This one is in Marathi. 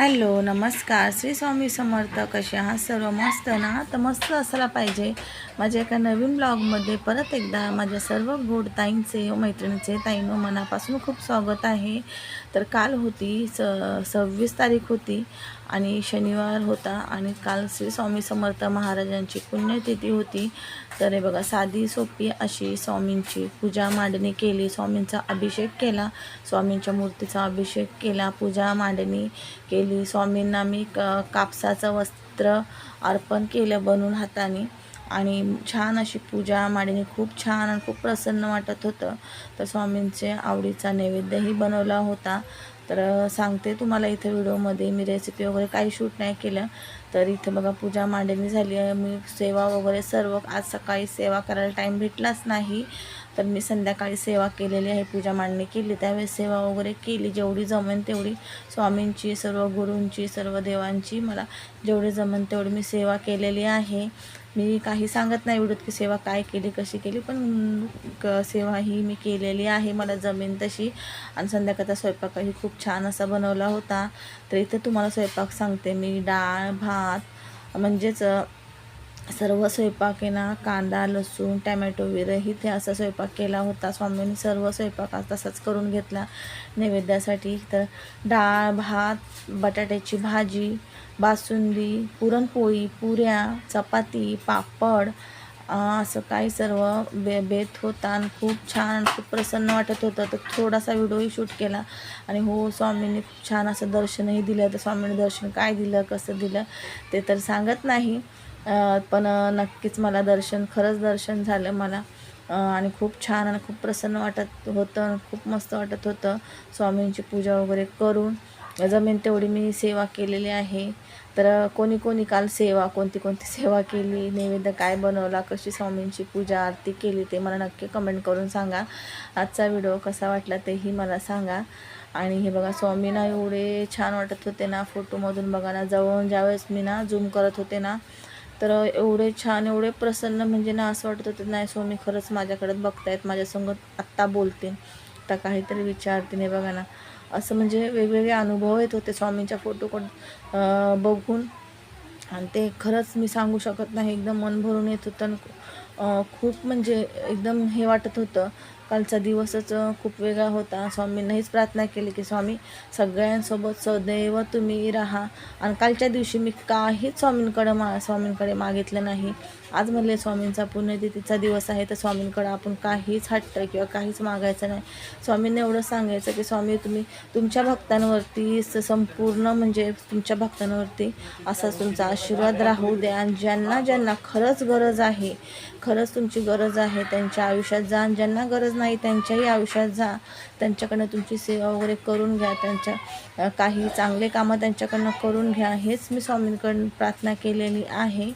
हॅलो नमस्कार. श्री स्वामी समर्थ कसे आहात सर्व? मस्त ना? तर मस्त असायला पाहिजे. माझ्या एका नवीन ब्लॉगमध्ये परत एकदा माझ्या सर्व गोड ताईंचे मैत्रिणीचे ताईंनो मनापासून खूप स्वागत आहे. तर काल होती स सव्वीस तारीख होती आणि शनिवार होता आणि काल श्री स्वामी समर्थ महाराजांची पुण्यतिथी होती. तर हे बघा साधी सोपी अशी स्वामींची पूजा मांडणी केली. स्वामींचा अभिषेक केला. स्वामींच्या मूर्तीचा अभिषेक केला पूजा मांडणी केली. स्वामींना मी क कापसाचं वस्त्र अर्पण केलं बनवून हाताने. आणि छान अशी पूजा माडीने खूप छान आणि खूप प्रसन्न वाटत होतं. तर स्वामींचे आवडीचा नैवेद्यही बनवला होता. तर सांगते तुम्हाला इथं व्हिडिओमध्ये मी रेसिपी वगैरे काही शूट नाही केलं तर इथं बघा पूजा मांडणी झाली आहे. मी सेवा वगैरे सर्व आज सकाळी सेवा करायला टाईम भेटलाच नाही. तर मी संध्याकाळी सेवा केलेली आहे. पूजा मांडणी केली. त्यावेळेस सेवा वगैरे केली. जेवढी जमेन तेवढी स्वामींची सर्व गुरूंची सर्व देवांची मला जेवढी जमेन तेवढी मी सेवा केलेली आहे. मी काही सांगत नाही व्हिडिओत की सेवा काय केली कशी केली पण क सेवा ही मी केलेली आहे मला जमेन तशी. आणि संध्याकाळचा स्वयंपाकही खूप छान असा बनवला होता. तर इथं तुम्हाला स्वयंपाक सांगते मी डाळ भात म्हणजेच सर्व स्वयंपाक आहे ना कांदा लसूण टॅमॅटो विरहित ते असा स्वयंपाक केला होता. स्वामींनी सर्व स्वयंपाक तसाच करून घेतला नैवेद्यासाठी. तर डाळ भात बटाट्याची भाजी बासुंदी पुरणपोळी पुऱ्या चपाती पापड असं काही सर्व बे बेत होता आणि खूप छान खूप प्रसन्न वाटत होतं. तर थोडासा व्हिडिओही शूट केला आणि हो स्वामींनी खूप छान असं दर्शनही दिलं. तर स्वामींनी दर्शन काय दिलं कसं दिलं ते तर सांगत नाही. पण नक्कीच मला दर्शन खरंच दर्शन झालं मला. आणि खूप छान आणि खूप प्रसन्न वाटत होतं खूप मस्त वाटत होतं स्वामींची पूजा वगैरे करून. जमीन तेवढी मी सेवा केलेली आहे. तर कोणी कोणी काल सेवा कोणती कोणती सेवा केली नैवेद्य काय बनवला कशी स्वामींची पूजा आरती केली ते मला नक्की कमेंट करून सांगा. आजचा व्हिडिओ कसा वाटला तेही मला सांगा. आणि हे बघा स्वामींना एवढे छान वाटत होते ना फोटोमधून बघा ना जवळून ज्यावेळेस मी ना झूम करत होते ना तर एवढे छान एवढे प्रसन्न म्हणजे ना असं वाटत होतं नाही स्वामी खरंच माझ्याकडे बघतायत माझ्यासंगत आत्ता बोलते तर काहीतरी विचारते हे बघा ना. असं म्हणजे वेगवेगळे अनुभव येत होते स्वामींच्या फोटोकडं बघून. आणि ते खरंच मी सांगू शकत नाही एकदम मन भरून येत होतं आणि खूप म्हणजे एकदम हे वाटत होतं. कालचा दिवसच खूप वेगळा होता. स्वामींना हीच प्रार्थना केली की स्वामी सगळ्यांसोबत सदैव तुम्ही राहा. आणि कालच्या दिवशी मी काहीच स्वामींकडं मा स्वामींकडे मागितलं नाही. आज म्हणले स्वामींचा पुण्यतिथीचा दिवस आहे तर स्वामींकडं आपण काहीच हट्ट किंवा काहीच मागायचं नाही. स्वामींना एवढं सांगायचं की स्वामी तुम्ही तुमच्या भक्तांवरती स संपूर्ण म्हणजे तुमच्या भक्तांवरती असा तुमचा आशीर्वाद राहू द्या. आणि ज्यांना ज्यांना खरंच गरज आहे खरंच तुमची गरज आहे त्यांच्या आयुष्यात जा. ज्यांना गरज नाही त्यांच्याही आयुष्यात जा. त्यांच्याकडनं तुमची सेवा वगैरे करून घ्या. त्यांच्या काही चांगले कामं त्यांच्याकडनं करून घ्या. हेच मी स्वामींकडून प्रार्थना केलेली आहे.